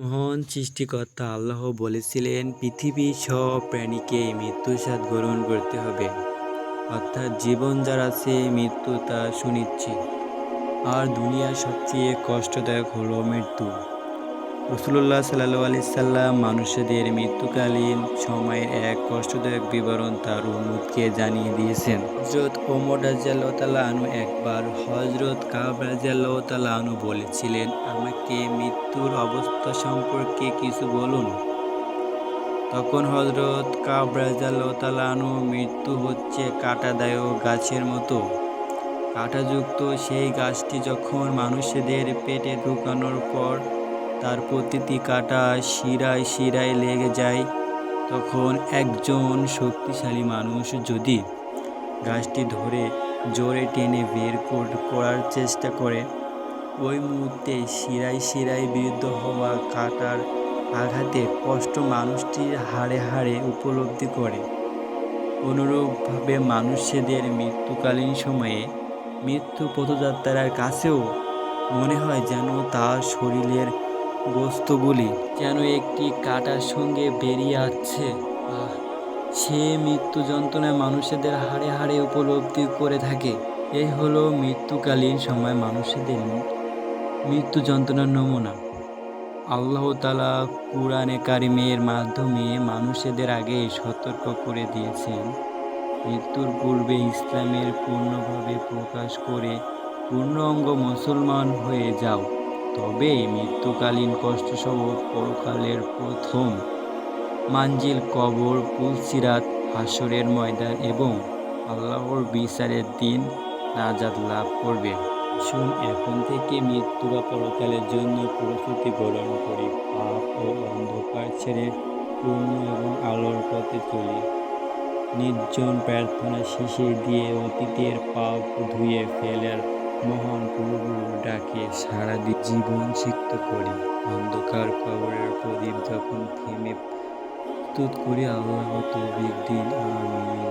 মহান সৃষ্টিকর্তা আল্লাহ বলেছিলেন পৃথিবীর সব প্রাণীকে মৃত্যুর স্বাদ গ্রহণ করতে হবে। অর্থাৎ জীবন যার আছে, মৃত্যু তা সুনিশ্চিত। আর দুনিয়ার সবচেয়ে কষ্টদায়ক হলো মৃত্যু। রসুল্লাহ সাল্লু আলি সাল্লাম মানুষদের মৃত্যুকালীন সময়ের এক কষ্টদায়ক বিবরণ তার উম্মুদকে জানিয়ে দিয়েছেন। হজরত ওমর রাজিয়াল্লাহ আনু একবার হজরত কাব রাজিয়াল্লাহ আনু বলেছিলেন, আমাকে মৃত্যুর অবস্থা সম্পর্কে কিছু বলুন। তখন হজরত কাব রাজিয়াল্লাহ আনু মৃত্যু হচ্ছে কাঁটাদায়ক গাছের মতো। কাঁটাযুক্ত সেই গাছটি যখন মানুষদের পেটে ঢুকানোর পর তার প্রতিটি কাটা শিরায় শিরায় লেগে যায়। তখন একজন শক্তিশালী মানুষ যদি গাছটি ধরে জোরে টেনে বের কর- করার চেষ্টা করে, ওই মুহূর্তে শিরায় শিরায় বিরুদ্ধ হওয়া কাটার আঘাতে কষ্ট মানুষটির হাড়ে হাড়ে উপলব্ধি করে। অনুরূপভাবে মানুষদের মৃত্যুকালীন সময়ে মৃত্যু পথযাত্রার কাছেও মনে হয় যেন তার শরীরের বস্তুগুলি যেন একটি কাটার সঙ্গে বেরিয়ে আসছে। সে মৃত্যু যন্ত্রণায় মানুষদের হাড়ে হাড়ে উপলব্ধি করে থাকে। এই হলো মৃত্যুকালীন সময় মানুষদের মৃত্যু যন্ত্রণার নমুনা। আল্লাহ তালা কুরআনে কারিমের মাধ্যমে মানুষদের আগে সতর্ক করে দিয়েছেন। মৃত্যুর পূর্বে ইসলামের পূর্ণভাবে প্রকাশ করে পূর্ণ অঙ্গ মুসলমান হয়ে যাও। তবে মৃত্যুকালীন কষ্টসহ পরকালের প্রথম মাঞ্জিল কবর পুলসিরাত হাসরের ময়দান এবং আল্লাহর বিচারের দিন নাজাদ লাভ করবে। শুন এখন থেকে মৃত্যু বা পরকালের জন্য প্রস্তুতি গ্রহণ করি, পাপ ও অন্ধকার ছেড়ে পূর্ণ এবং আলোর পথে চলি। নির্জন প্রার্থনা শেষে দিয়ে অতীতের পাপ ধুয়ে ফেলার মহান প্রভু ডাকে সারা জীবন সিক্ত করি। অন্ধকার কবরের প্রদীপ যখন থেমে তুত করি আল্লাহ মতো দিন আমিন